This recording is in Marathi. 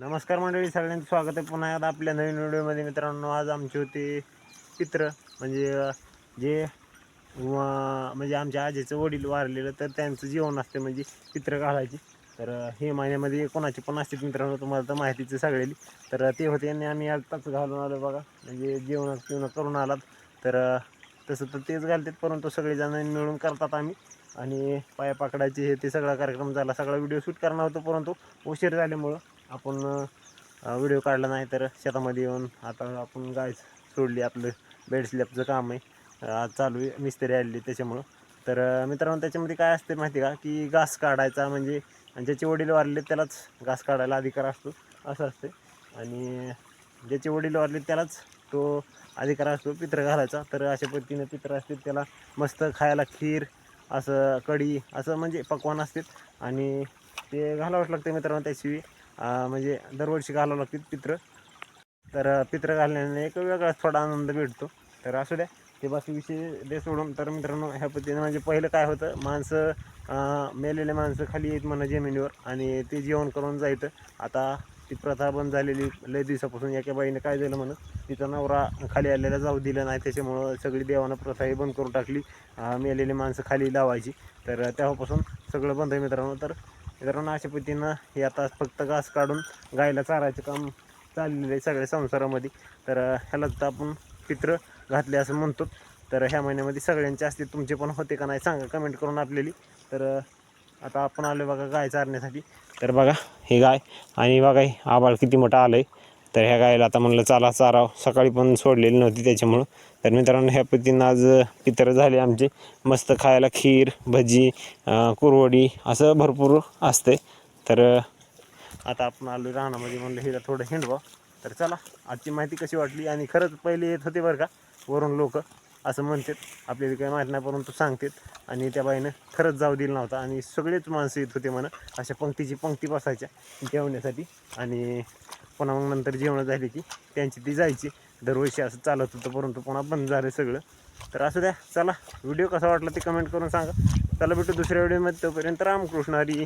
नमस्कार मंडळी सगळ्यांचं स्वागत आहे. पुन्हा एकदा आपल्या नवीन व्हिडिओमध्ये मित्रांनो आज आमचे होते पित्र. म्हणजे जे म्हणजे आमच्या आजीचं वडील वारलेलं तर त्यांचं जेवण असते म्हणजे पित्र घालायची. तर हे महिन्यामध्ये कोणाचे पण असते मित्रांनो तुम्हाला तर माहितीचं सगळेली तर ते होते आणि आम्ही आत्ताच घालून आलो बघा. म्हणजे जेवणात जेवण करून आलात. तर तसं तर तेच घालतात परंतु सगळेजण मिळून करतात आम्ही. आणि पाया पकडायचे हे ते सगळा कार्यक्रम झाला. सगळा व्हिडिओ शूट करणार होतो परंतु उशीर झाल्यामुळं आपण व्हिडिओ काढला नाही तर शेतामध्ये येऊन आता आपण गाय सोडली आपलं बेड स्लॅबचं काम आहे. आज चालू आहे मिस्त्री आलेली त्याच्यामुळं. तर मित्रांनो त्याच्यामध्ये काय असते माहिती का? की घास काढायचा म्हणजे ज्याचे वडील वारले त्यालाच घास काढायला अधिकार असतो असं असते. आणि ज्याचे वडील वारले त्यालाच तो अधिकार असतो पित्र घालायचा. तर अशा पद्धतीने पित्र असतील त्याला मस्त खायला खीर असं कढी असं म्हणजे पकवान असतात आणि ते घालावंच लागते मित्रांनो त्याशिवाय. म्हणजे दरवर्षी घालावं लागते पित्र. तर पित्र घालण्याने एक वेगळाच थोडा आनंद भेटतो. तर असू द्या ते बाकी विषय दे सोडून. तर मित्रांनो ह्या पद्धतीने म्हणजे पहिलं काय होतं माणसं मेलेले माणसं खाली येत म्हणा जमिनीवर आणि ते जेवण करून जायचं. आता ती प्रथा बंद झालेली लय दिवसापासून एका बाईने काय झालं म्हणून तिचा नवरा खाली आलेला जाऊ दिलं नाही. त्याच्यामुळं सगळी देवानं प्रथा ही बंद करून टाकली. मेलेली माणसं खाली लावायची. तर तेव्हापासून सगळं बंद आहे मित्रांनो. तर मित्रांनो अशा पद्धतीनं हे आता फक्त घास काढून गायला चारायचं काम चाललेलं आहे सगळ्या संसारामध्ये. तर ह्याला ह्यालाच तर आपण पित्र घातले असं म्हणतो. तर ह्या महिन्यामध्ये सगळ्यांचे असते तुमचे पण होते का नाही सांगा कमेंट करून आपल्याली. तर आता आपण आलो बघा गाय चारण्यासाठी. तर बघा हे गाय आणि बघा आबाळ किती मोठं आलं आहे तर ह्या गायला आता म्हणलं चाला चारा सकाळी पण सोडलेली नव्हती त्याच्यामुळं. तर मित्रांनो ह्या पद्धतीनं आज पितर झाले आमचे. मस्त खायला खीर भजी कुरवडी असं भरपूर असते तर आता आपण आलो रानामध्ये म्हणलं हिला थोडं हिंडवा तर चला आजची माहिती कशी वाटली? आणि खरंच पहिले येत होते बरं का? वरून लोक. असं म्हणतात. आपल्याला काही माहीत नाही परंतु सांगतात. आणि त्या बाईनं खरंच जाऊ दिला नव्हता. आणि सगळेच माणसं येत होते म्हणा अशा पंक्तीची पंक्ती बसायच्या जेवण्यासाठी. आणि पुन्हा मग नंतर जेवणं झाली की त्यांची ती जायची. दरवर्षी असं चालत होतं परंतु पुन्हा बंद झालं सगळं. तर असं द्या चला. व्हिडिओ कसा वाटला ते कमेंट करून सांगा. चला भेटू दुसऱ्या व्हिडिओमध्ये तोपर्यंत रामकृष्ण हरी.